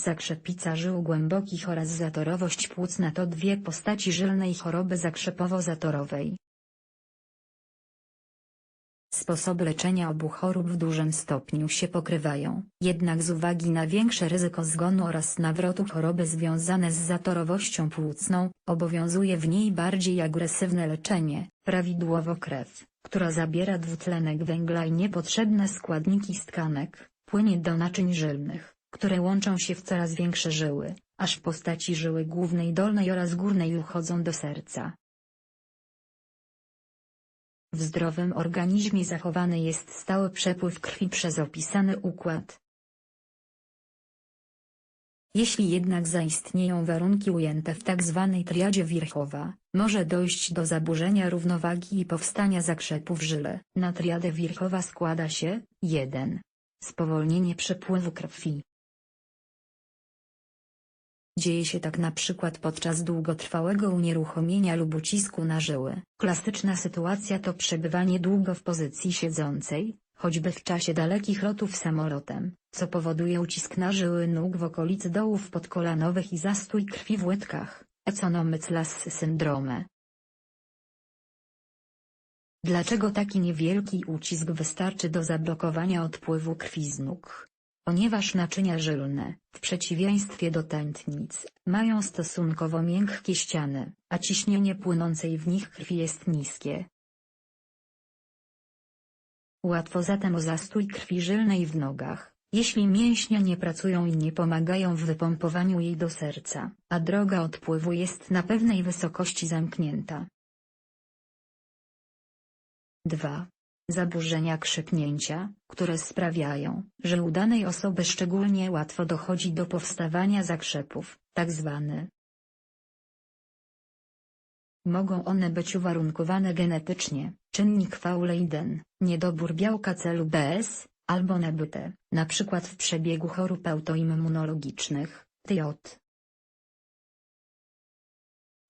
Zakrzepica żył głębokich oraz zatorowość płucna to dwie postaci żylnej choroby zakrzepowo-zatorowej. Sposoby leczenia obu chorób w dużym stopniu się pokrywają, jednak z uwagi na większe ryzyko zgonu oraz nawrotu choroby związane z zatorowością płucną, obowiązuje w niej bardziej agresywne leczenie, prawidłowo krew, która zabiera dwutlenek węgla i niepotrzebne składniki z tkanek, płynie do naczyń żylnych, które łączą się w coraz większe żyły, aż w postaci żyły głównej dolnej oraz górnej uchodzą do serca. W zdrowym organizmie zachowany jest stały przepływ krwi przez opisany układ. Jeśli jednak zaistnieją warunki ujęte w tzw. triadzie Wirchowa, może dojść do zaburzenia równowagi i powstania zakrzepu w żyle. Na triadę Wirchowa składa się 1. Spowolnienie przepływu krwi. Dzieje się tak na przykład podczas długotrwałego unieruchomienia lub ucisku na żyły. Klasyczna sytuacja to przebywanie długo w pozycji siedzącej, choćby w czasie dalekich lotów samolotem, co powoduje ucisk na żyły nóg w okolicy dołów podkolanowych i zastój krwi w łydkach, economyclas syndrome. Dlaczego taki niewielki ucisk wystarczy do zablokowania odpływu krwi z nóg? Ponieważ naczynia żylne, w przeciwieństwie do tętnic, mają stosunkowo miękkie ściany, a ciśnienie płynącej w nich krwi jest niskie. Łatwo zatem o zastój krwi żylnej w nogach, jeśli mięśnie nie pracują i nie pomagają w wypompowaniu jej do serca, a droga odpływu jest na pewnej wysokości zamknięta. 2. Zaburzenia krzepnięcia, które sprawiają, że u danej osoby szczególnie łatwo dochodzi do powstawania zakrzepów, tzw. Mogą one być uwarunkowane genetycznie, czynnik V-Leiden, niedobór białka celu BS, albo nabyte, np. w przebiegu chorób autoimmunologicznych, TJ.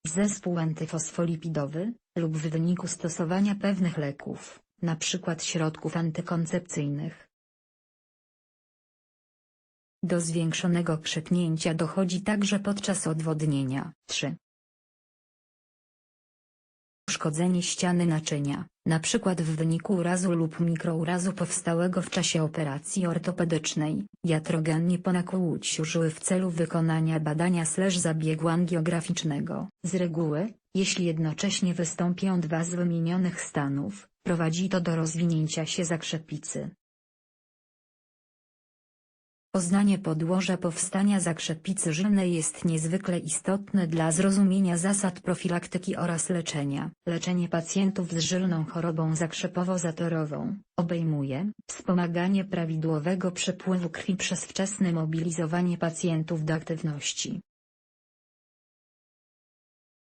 Zespół antyfosfolipidowy, lub w wyniku stosowania pewnych leków, np. środków antykoncepcyjnych. Do zwiększonego krzepnięcia dochodzi także podczas odwodnienia. 3. Uszkodzenie ściany naczynia, np. w wyniku urazu lub mikrourazu powstałego w czasie operacji ortopedycznej, jatrogennie po nakłuciu żyły w celu wykonania badania slash zabiegu angiograficznego. Z reguły, jeśli jednocześnie wystąpią dwa z wymienionych stanów, prowadzi to do rozwinięcia się zakrzepicy. Poznanie podłoża powstania zakrzepicy żylnej jest niezwykle istotne dla zrozumienia zasad profilaktyki oraz leczenia. Leczenie pacjentów z żylną chorobą zakrzepowo-zatorową obejmuje wspomaganie prawidłowego przepływu krwi przez wczesne mobilizowanie pacjentów do aktywności.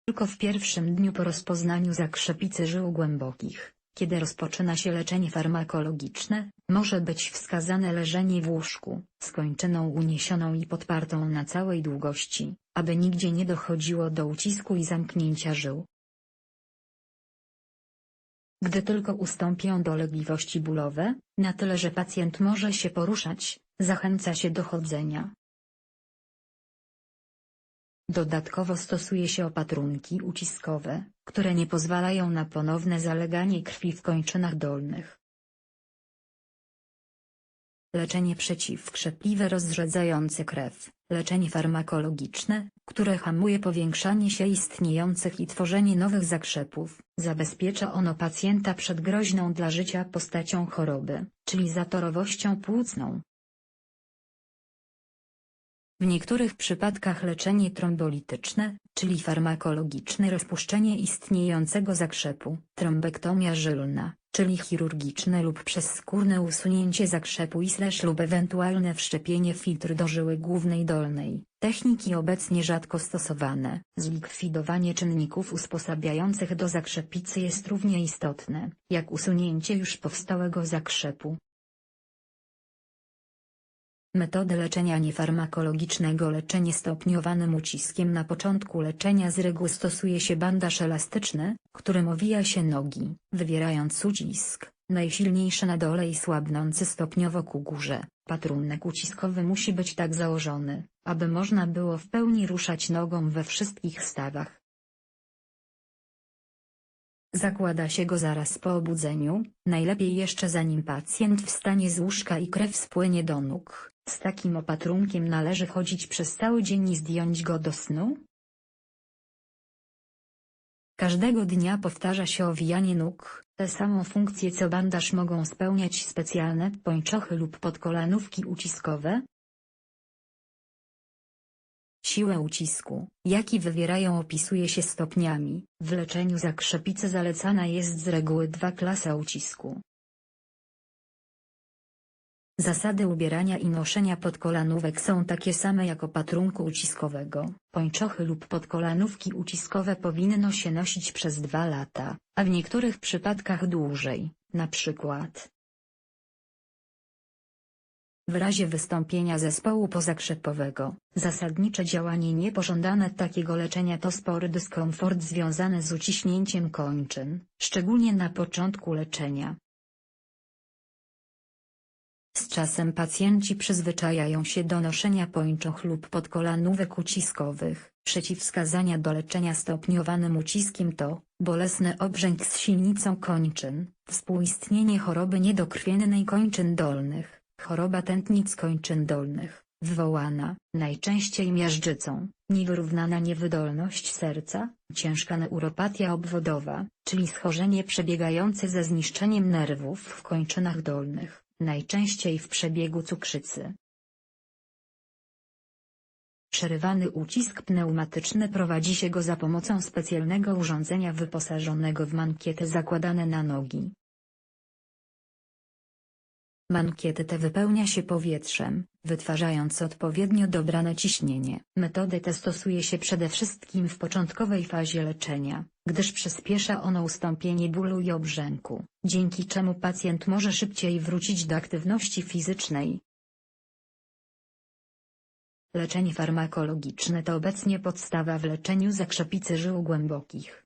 Tylko w pierwszym dniu po rozpoznaniu zakrzepicy żył głębokich, kiedy rozpoczyna się leczenie farmakologiczne, może być wskazane leżenie w łóżku, z kończyną uniesioną i podpartą na całej długości, aby nigdzie nie dochodziło do ucisku i zamknięcia żył. Gdy tylko ustąpią dolegliwości bólowe, na tyle że pacjent może się poruszać, zachęca się do chodzenia. Dodatkowo stosuje się opatrunki uciskowe, które nie pozwalają na ponowne zaleganie krwi w kończynach dolnych. Leczenie przeciwkrzepliwe rozrzedzające krew, leczenie farmakologiczne, które hamuje powiększanie się istniejących i tworzenie nowych zakrzepów, zabezpiecza ono pacjenta przed groźną dla życia postacią choroby, czyli zatorowością płucną. W niektórych przypadkach leczenie trombolityczne, czyli farmakologiczne rozpuszczenie istniejącego zakrzepu, trombektomia żylna, czyli chirurgiczne lub przezskórne usunięcie zakrzepu i slash lub ewentualne wszczepienie filtr do żyły głównej dolnej, techniki obecnie rzadko stosowane. Zlikwidowanie czynników usposabiających do zakrzepicy jest równie istotne, jak usunięcie już powstałego zakrzepu. Metody leczenia niefarmakologicznego Leczenie stopniowanym uciskiem Na początku leczenia z reguły stosuje się bandaż elastyczny, którym owija się nogi, wywierając ucisk, najsilniejszy na dole i słabnący stopniowo ku górze. Patrunek uciskowy musi być tak założony, aby można było w pełni ruszać nogą we wszystkich stawach. Zakłada się go zaraz po obudzeniu, najlepiej jeszcze zanim pacjent wstanie z łóżka i krew spłynie do nóg. Z takim opatrunkiem należy chodzić przez cały dzień i zdjąć go do snu. Każdego dnia powtarza się owijanie nóg, tę samą funkcję co bandaż mogą spełniać specjalne pończochy lub podkolanówki uciskowe, Siłę ucisku, jaki wywierają opisuje się stopniami. W leczeniu zakrzepicy zalecana jest z reguły dwa klasa ucisku. Zasady ubierania i noszenia podkolanówek są takie same jak opatrunku uciskowego. Pończochy lub podkolanówki uciskowe powinno się nosić przez dwa lata, a w niektórych przypadkach dłużej, na przykład w razie wystąpienia zespołu pozakrzepowego, zasadnicze działanie niepożądane takiego leczenia to spory dyskomfort związany z uciśnięciem kończyn, szczególnie na początku leczenia. Z czasem pacjenci przyzwyczajają się do noszenia pończoch lub podkolanówek uciskowych. Przeciwwskazania do leczenia stopniowanym uciskiem to bolesny obrzęk z silnicą kończyn, współistnienie choroby niedokrwiennej kończyn dolnych, Choroba tętnic kończyn dolnych, wywołana, najczęściej miażdżycą, niewyrównana niewydolność serca, ciężka neuropatia obwodowa, czyli schorzenie przebiegające ze zniszczeniem nerwów w kończynach dolnych, najczęściej w przebiegu cukrzycy. Przerywany ucisk pneumatyczny prowadzi się go za pomocą specjalnego urządzenia wyposażonego w mankiety zakładane na nogi. Mankiety te wypełnia się powietrzem, wytwarzając odpowiednio dobrane ciśnienie. Metody te stosuje się przede wszystkim w początkowej fazie leczenia, gdyż przyspiesza ono ustąpienie bólu i obrzęku, dzięki czemu pacjent może szybciej wrócić do aktywności fizycznej. Leczenie farmakologiczne to obecnie podstawa w leczeniu zakrzepicy żył głębokich.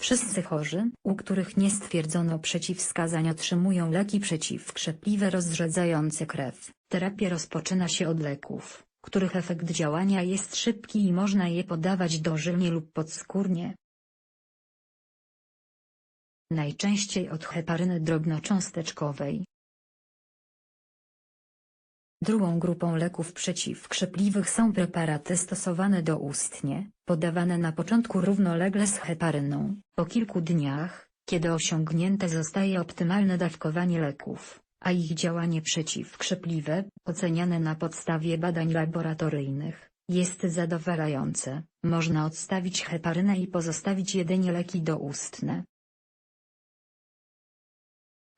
Wszyscy chorzy, u których nie stwierdzono przeciwwskazań otrzymują leki przeciwkrzepliwe rozrzedzające krew. Terapia rozpoczyna się od leków, których efekt działania jest szybki i można je podawać dożylnie lub podskórnie. Najczęściej od heparyny drobnocząsteczkowej. Drugą grupą leków przeciwkrzepliwych są preparaty stosowane doustnie, podawane na początku równolegle z heparyną. Po kilku dniach, kiedy osiągnięte zostaje optymalne dawkowanie leków, a ich działanie przeciwkrzepliwe, oceniane na podstawie badań laboratoryjnych, jest zadowalające, można odstawić heparynę i pozostawić jedynie leki doustne.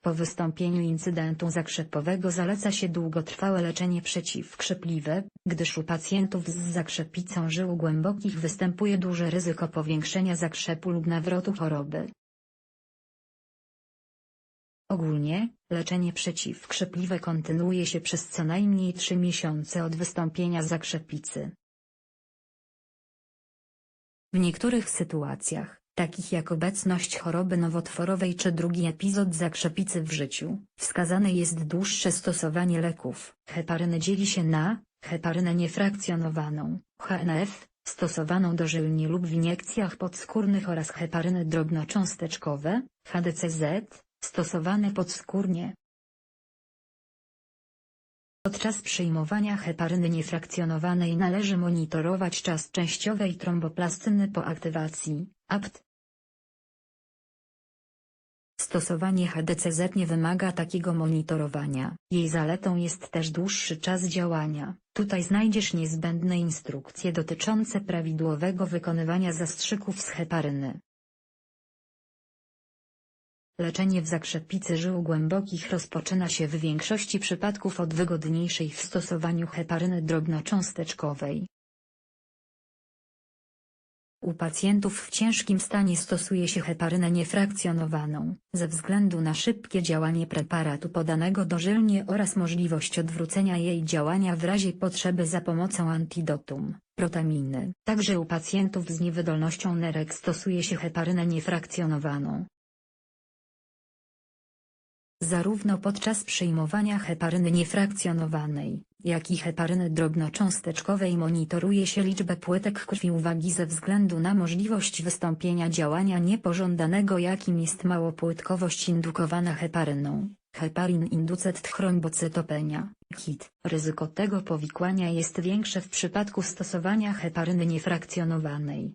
Po wystąpieniu incydentu zakrzepowego zaleca się długotrwałe leczenie przeciwkrzepliwe, gdyż u pacjentów z zakrzepicą żył głębokich występuje duże ryzyko powiększenia zakrzepu lub nawrotu choroby. Ogólnie, leczenie przeciwkrzepliwe kontynuuje się przez co najmniej 3 miesiące od wystąpienia zakrzepicy. W niektórych sytuacjach, takich jak obecność choroby nowotworowej czy drugi epizod zakrzepicy w życiu, wskazane jest dłuższe stosowanie leków. Heparyny dzieli się na heparynę niefrakcjonowaną, HNF, stosowaną dożylnie lub w iniekcjach podskórnych oraz heparyny drobnocząsteczkowe, HDCZ, stosowane podskórnie. Podczas przyjmowania heparyny niefrakcjonowanej należy monitorować czas częściowej tromboplastyny po aktywacji, APT. Stosowanie HDCZ nie wymaga takiego monitorowania. Jej zaletą jest też dłuższy czas działania. Tutaj znajdziesz niezbędne instrukcje dotyczące prawidłowego wykonywania zastrzyków z heparyny. Leczenie w zakrzepicy żył głębokich rozpoczyna się w większości przypadków od wygodniejszej w stosowaniu heparyny drobnocząsteczkowej. U pacjentów w ciężkim stanie stosuje się heparynę niefrakcjonowaną, ze względu na szybkie działanie preparatu podanego dożylnie oraz możliwość odwrócenia jej działania w razie potrzeby za pomocą antidotum, protaminy. Także u pacjentów z niewydolnością nerek stosuje się heparynę niefrakcjonowaną. Zarówno podczas przyjmowania heparyny niefrakcjonowanej, jak i heparyny drobnocząsteczkowej monitoruje się liczbę płytek krwi uwagi ze względu na możliwość wystąpienia działania niepożądanego jakim jest małopłytkowość indukowana heparyną, heparin inducet thrombocytopenia, HIT. Ryzyko tego powikłania jest większe w przypadku stosowania heparyny niefrakcjonowanej.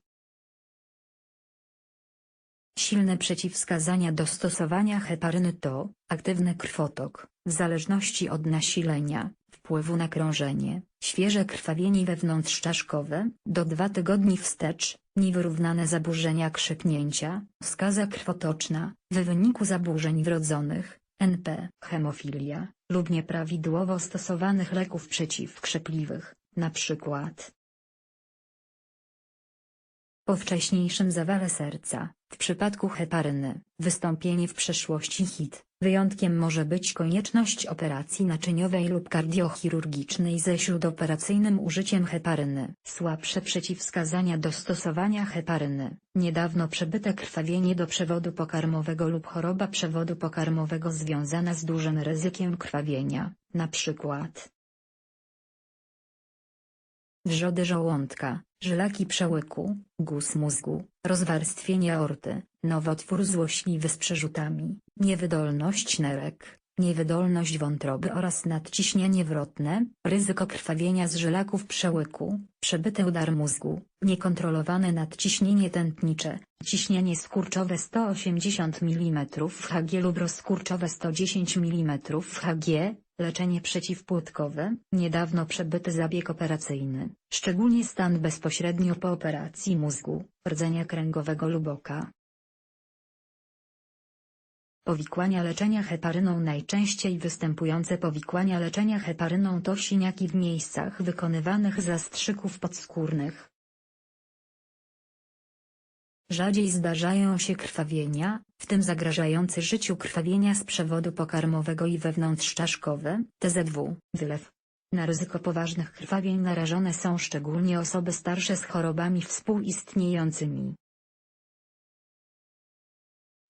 Silne przeciwwskazania do stosowania heparyny to aktywny krwotok, w zależności od nasilenia, wpływu na krążenie, świeże krwawienie wewnątrzczaszkowe, do 2 tygodni wstecz, niewyrównane zaburzenia krzepnięcia, skaza krwotoczna, w wyniku zaburzeń wrodzonych, NP, hemofilia, lub nieprawidłowo stosowanych leków przeciwkrzepliwych, np. Po wcześniejszym zawale serca, w przypadku heparyny, wystąpienie w przeszłości HIT, wyjątkiem może być konieczność operacji naczyniowej lub kardiochirurgicznej ze śródoperacyjnym użyciem heparyny. Słabsze przeciwwskazania do stosowania heparyny, niedawno przebyte krwawienie do przewodu pokarmowego lub choroba przewodu pokarmowego związana z dużym ryzykiem krwawienia, np. Wrzody żołądka, żylaki przełyku, guz mózgu, rozwarstwienie aorty, nowotwór złośliwy z przerzutami, niewydolność nerek, niewydolność wątroby oraz nadciśnienie wrotne, ryzyko krwawienia z żylaków przełyku, przebyty udar mózgu, niekontrolowane nadciśnienie tętnicze, ciśnienie skurczowe 180 mm Hg lub rozkurczowe 110 mm Hg, leczenie przeciwpłotkowe, niedawno przebyty zabieg operacyjny, szczególnie stan bezpośrednio po operacji mózgu, rdzenia kręgowego lub oka. Powikłania leczenia heparyną Najczęściej występujące powikłania leczenia heparyną to siniaki w miejscach wykonywanych zastrzyków podskórnych. Rzadziej zdarzają się krwawienia, w tym zagrażające życiu krwawienia z przewodu pokarmowego i wewnątrzczaszkowe, TZW, wylew. Na ryzyko poważnych krwawień narażone są szczególnie osoby starsze z chorobami współistniejącymi.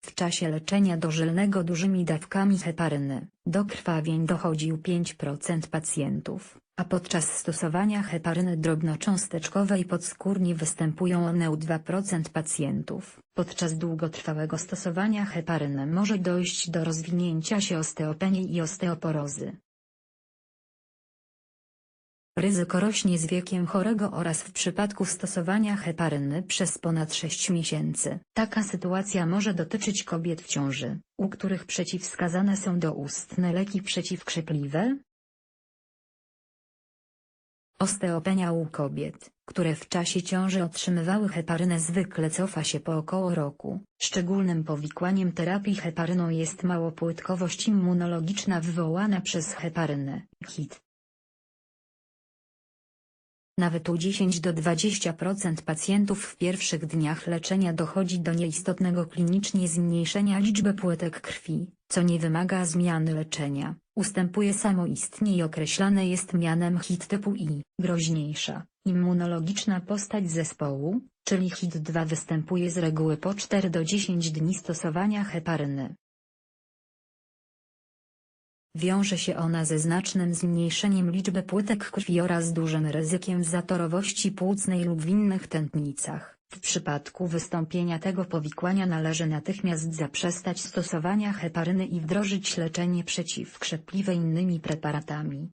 W czasie leczenia dożylnego dużymi dawkami heparyny, do krwawień dochodzi u 5% pacjentów, a podczas stosowania heparyny drobnocząsteczkowej podskórnie występują one u 2% pacjentów. Podczas długotrwałego stosowania heparyny może dojść do rozwinięcia się osteopenii i osteoporozy. Ryzyko rośnie z wiekiem chorego oraz w przypadku stosowania heparyny przez ponad 6 miesięcy. Taka sytuacja może dotyczyć kobiet w ciąży, u których przeciwwskazane są doustne leki przeciwkrzepliwe. Osteopenia u kobiet, które w czasie ciąży otrzymywały heparynę zwykle cofa się po około roku. Szczególnym powikłaniem terapii heparyną jest małopłytkowość immunologiczna wywołana przez heparynę, HIT. Nawet u 10 do 20% pacjentów w pierwszych dniach leczenia dochodzi do nieistotnego klinicznie zmniejszenia liczby płytek krwi, co nie wymaga zmiany leczenia, ustępuje samoistnie i określane jest mianem HIT typu I. Groźniejsza, immunologiczna postać zespołu, czyli HIT-2 występuje z reguły po 4 do 10 dni stosowania heparyny. Wiąże się ona ze znacznym zmniejszeniem liczby płytek krwi oraz dużym ryzykiem zatorowości płucnej lub w innych tętnicach. W przypadku wystąpienia tego powikłania należy natychmiast zaprzestać stosowania heparyny i wdrożyć leczenie przeciwkrzepliwe innymi preparatami.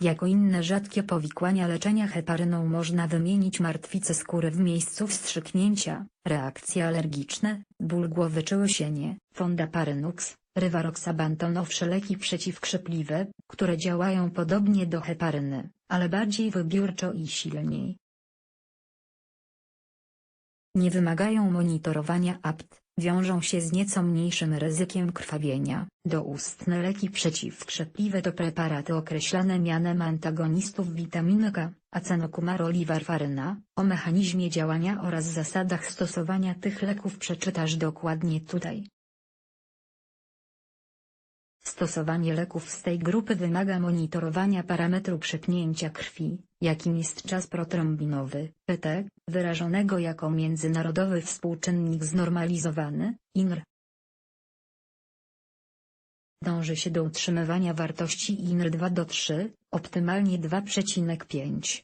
Jako inne rzadkie powikłania leczenia heparyną można wymienić martwicę skóry w miejscu wstrzyknięcia, reakcje alergiczne, ból głowy czy łysienie, fondaparynuks, rywaroxabanton leki przeciwkrzepliwe, które działają podobnie do heparyny, ale bardziej wybiórczo i silniej. Nie wymagają monitorowania apt, wiążą się z nieco mniejszym ryzykiem krwawienia. Doustne leki przeciwkrzepliwe to preparaty określane mianem antagonistów witaminy K, acenokumarol i warfaryna. O mechanizmie działania oraz zasadach stosowania tych leków przeczytasz dokładnie tutaj. Stosowanie leków z tej grupy wymaga monitorowania parametru przepnięcia krwi, jakim jest czas protrombinowy, PT, wyrażonego jako międzynarodowy współczynnik znormalizowany, INR. Dąży się do utrzymywania wartości INR 2 do 3, optymalnie 2,5.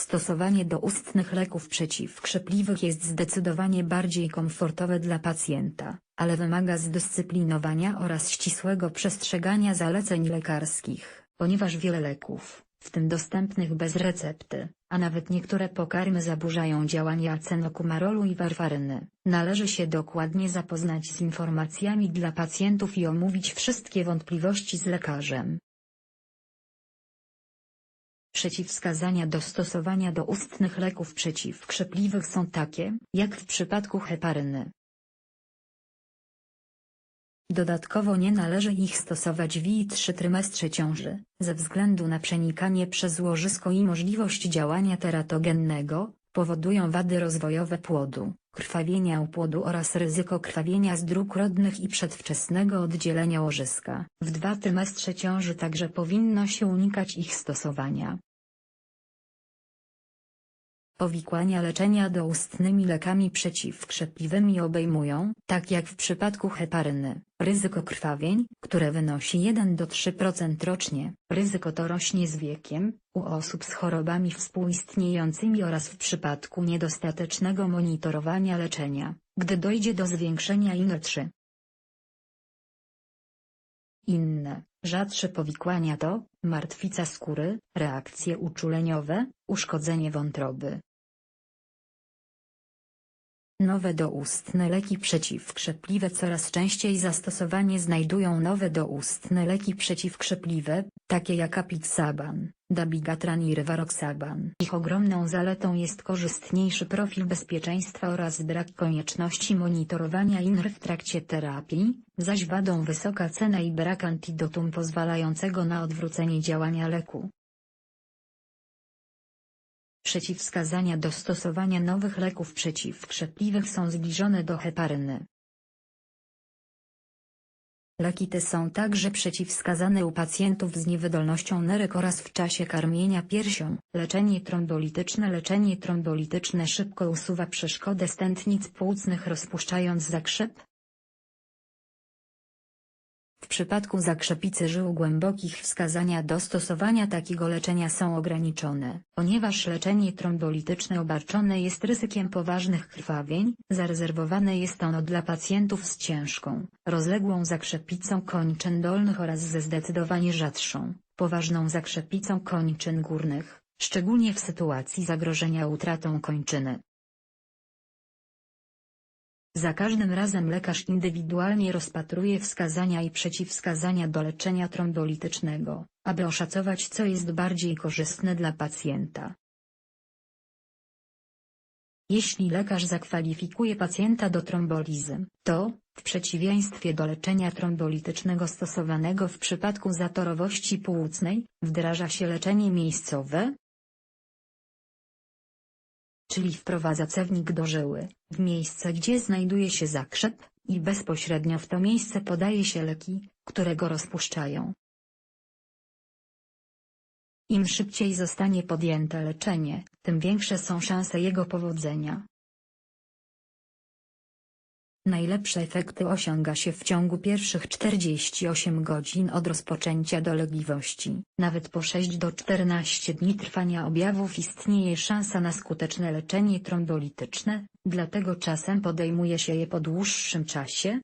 Stosowanie doustnych leków przeciwkrzepliwych jest zdecydowanie bardziej komfortowe dla pacjenta, ale wymaga zdyscyplinowania oraz ścisłego przestrzegania zaleceń lekarskich, ponieważ wiele leków, w tym dostępnych bez recepty, a nawet niektóre pokarmy zaburzają działanie acenokumarolu i warfaryny. Należy się dokładnie zapoznać z informacjami dla pacjentów i omówić wszystkie wątpliwości z lekarzem. Przeciwwskazania do stosowania doustnych leków przeciwkrzepliwych są takie, jak w przypadku heparyny. Dodatkowo nie należy ich stosować w I3 trymestrze ciąży, ze względu na przenikanie przez łożysko i możliwość działania teratogennego, powodują wady rozwojowe płodu, krwawienia u płodu oraz ryzyko krwawienia z dróg rodnych i przedwczesnego oddzielenia łożyska. W dwa trymestrze ciąży także powinno się unikać ich stosowania. Powikłania leczenia doustnymi lekami przeciwkrzepliwymi obejmują, tak jak w przypadku heparyny, ryzyko krwawień, które wynosi 1 do 3% rocznie, ryzyko to rośnie z wiekiem, u osób z chorobami współistniejącymi oraz w przypadku niedostatecznego monitorowania leczenia, gdy dojdzie do zwiększenia INR3. Inne, rzadsze powikłania to, martwica skóry, reakcje uczuleniowe, uszkodzenie wątroby, Nowe doustne leki przeciwkrzepliwe. Coraz częściej zastosowanie znajdują nowe doustne leki przeciwkrzepliwe, takie jak apixaban, dabigatran i rivaroxaban. Ich ogromną zaletą jest korzystniejszy profil bezpieczeństwa oraz brak konieczności monitorowania INR w trakcie terapii, zaś wadą wysoka cena i brak antidotum pozwalającego na odwrócenie działania leku. Przeciwwskazania do stosowania nowych leków przeciwkrzepliwych są zbliżone do heparyny. Leki te są także przeciwwskazane u pacjentów z niewydolnością nerek oraz w czasie karmienia piersią. Leczenie trombolityczne Leczenie trombolityczne szybko usuwa przeszkodę stętnic płucnych rozpuszczając zakrzep, w przypadku zakrzepicy żył głębokich wskazania do stosowania takiego leczenia są ograniczone, ponieważ leczenie trombolityczne obarczone jest ryzykiem poważnych krwawień, zarezerwowane jest ono dla pacjentów z ciężką, rozległą zakrzepicą kończyn dolnych oraz ze zdecydowanie rzadszą, poważną zakrzepicą kończyn górnych, szczególnie w sytuacji zagrożenia utratą kończyny. Za każdym razem lekarz indywidualnie rozpatruje wskazania i przeciwwskazania do leczenia trombolitycznego, aby oszacować co jest bardziej korzystne dla pacjenta. Jeśli lekarz zakwalifikuje pacjenta do trombolizy, to, w przeciwieństwie do leczenia trombolitycznego stosowanego w przypadku zatorowości płucnej, wdraża się leczenie miejscowe, czyli wprowadza cewnik do żyły, w miejsce gdzie znajduje się zakrzep, i bezpośrednio w to miejsce podaje się leki, które go rozpuszczają. Im szybciej zostanie podjęte leczenie, tym większe są szanse jego powodzenia. Najlepsze efekty osiąga się w ciągu pierwszych 48 godzin od rozpoczęcia dolegliwości. Nawet po 6 do 14 dni trwania objawów istnieje szansa na skuteczne leczenie trombolityczne, dlatego czasem podejmuje się je po dłuższym czasie,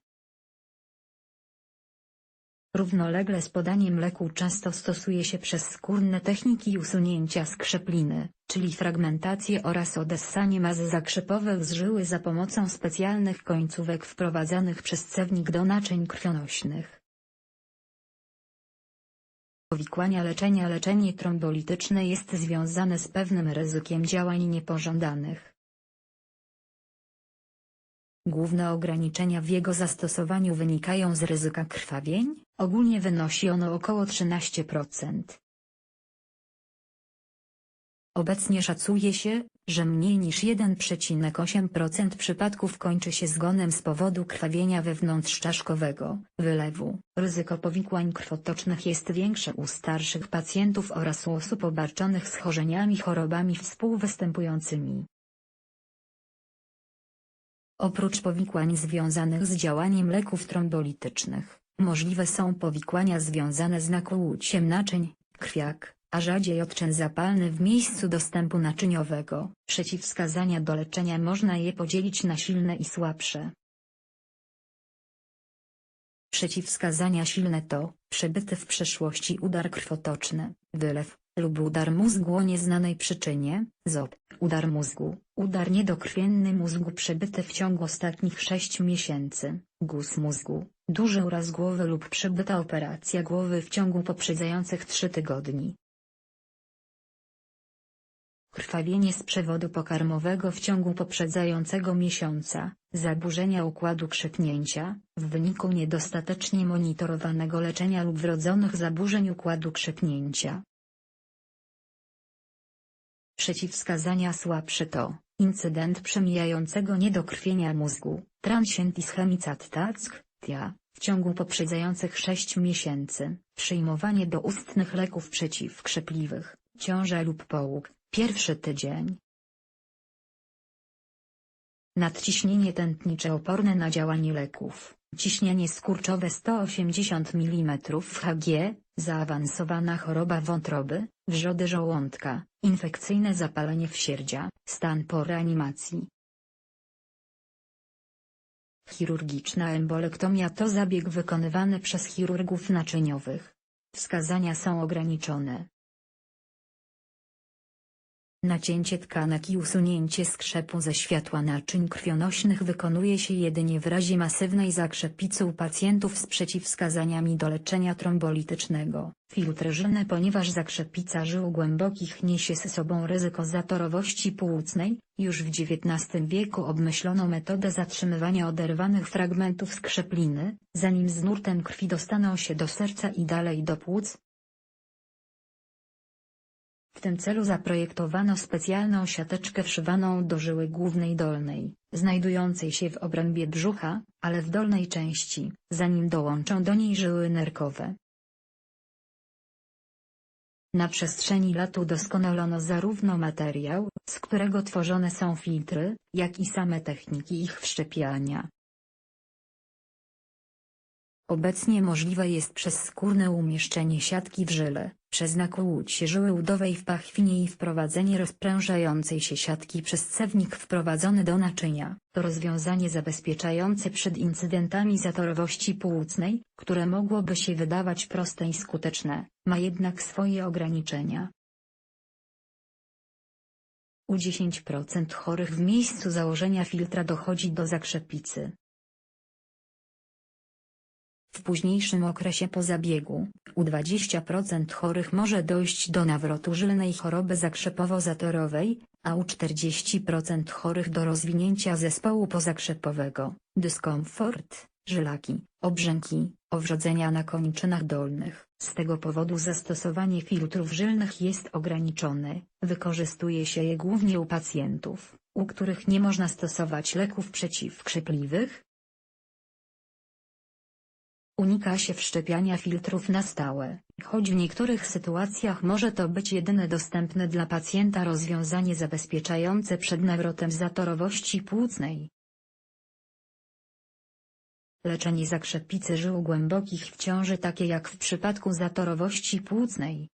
Równolegle z podaniem leku często stosuje się przez skórne techniki usunięcia skrzepliny, czyli fragmentację oraz odessanie mazy zakrzepowych z żyły za pomocą specjalnych końcówek wprowadzanych przez cewnik do naczyń krwionośnych. Powikłania leczenia Leczenie trombolityczne jest związane z pewnym ryzykiem działań niepożądanych. Główne ograniczenia w jego zastosowaniu wynikają z ryzyka krwawień, ogólnie wynosi ono około 13%. Obecnie szacuje się, że mniej niż 1,8% przypadków kończy się zgonem z powodu krwawienia wewnątrzczaszkowego, wylewu. Ryzyko powikłań krwotocznych jest większe u starszych pacjentów oraz u osób obarczonych schorzeniami chorobami współwystępującymi. Oprócz powikłań związanych z działaniem leków trombolitycznych, możliwe są powikłania związane z nakłuciem naczyń, krwiak, a rzadziej odczyn zapalny w miejscu dostępu naczyniowego. Przeciwwskazania do leczenia można je podzielić na silne i słabsze. Przeciwwskazania silne to przebyty w przeszłości udar krwotoczny, wylew lub udar mózgu o nieznanej przyczynie, ZOP, udar mózgu, udar niedokrwienny mózgu przebyty w ciągu ostatnich 6 miesięcy, guz mózgu, duży uraz głowy lub przebyta operacja głowy w ciągu poprzedzających 3 tygodni. Krwawienie z przewodu pokarmowego w ciągu poprzedzającego miesiąca, zaburzenia układu krzepnięcia, w wyniku niedostatecznie monitorowanego leczenia lub wrodzonych zaburzeń układu krzepnięcia. Przeciwwskazania słabsze to incydent przemijającego niedokrwienia mózgu, transient ischemic tack, TIA, w ciągu poprzedzających 6 miesięcy, przyjmowanie do ustnych leków przeciwkrzepliwych, ciąża lub połóg, pierwszy tydzień. Nadciśnienie tętnicze oporne na działanie leków, ciśnienie skurczowe 180 mm Hg, zaawansowana choroba wątroby, wrzody żołądka, infekcyjne zapalenie wsierdzia, stan po reanimacji. Chirurgiczna embolektomia to zabieg wykonywany przez chirurgów naczyniowych. Wskazania są ograniczone. Nacięcie tkanek i usunięcie skrzepu ze światła naczyń krwionośnych wykonuje się jedynie w razie masywnej zakrzepicy u pacjentów z przeciwwskazaniami do leczenia trombolitycznego. Filtry żylne Ponieważ zakrzepica żył głębokich niesie ze sobą ryzyko zatorowości płucnej, już w XIX wieku obmyślono metodę zatrzymywania oderwanych fragmentów skrzepliny, zanim z nurtem krwi dostaną się do serca i dalej do płuc, w tym celu zaprojektowano specjalną siateczkę wszywaną do żyły głównej dolnej, znajdującej się w obrębie brzucha, ale w dolnej części, zanim dołączą do niej żyły nerkowe. Na przestrzeni lat udoskonalono zarówno materiał, z którego tworzone są filtry, jak i same techniki ich wszczepiania. Obecnie możliwe jest przezskórne umieszczenie siatki w żyle, przez nakłucie żyły udowej w pachwinie i wprowadzenie rozprężającej się siatki przez cewnik wprowadzony do naczynia. To rozwiązanie zabezpieczające przed incydentami zatorowości płucnej, które mogłoby się wydawać proste i skuteczne, ma jednak swoje ograniczenia. U 10% chorych w miejscu założenia filtra dochodzi do zakrzepicy, w późniejszym okresie po zabiegu, u 20% chorych może dojść do nawrotu żylnej choroby zakrzepowo-zatorowej, a u 40% chorych do rozwinięcia zespołu pozakrzepowego, dyskomfort, żylaki, obrzęki, owrzodzenia na kończynach dolnych. Z tego powodu zastosowanie filtrów żylnych jest ograniczone, wykorzystuje się je głównie u pacjentów, u których nie można stosować leków przeciwkrzepliwych, Unika się wszczepiania filtrów na stałe, choć w niektórych sytuacjach może to być jedyne dostępne dla pacjenta rozwiązanie zabezpieczające przed nawrotem zatorowości płucnej. Leczenie zakrzepicy żył głębokich w ciąży takie jak w przypadku zatorowości płucnej,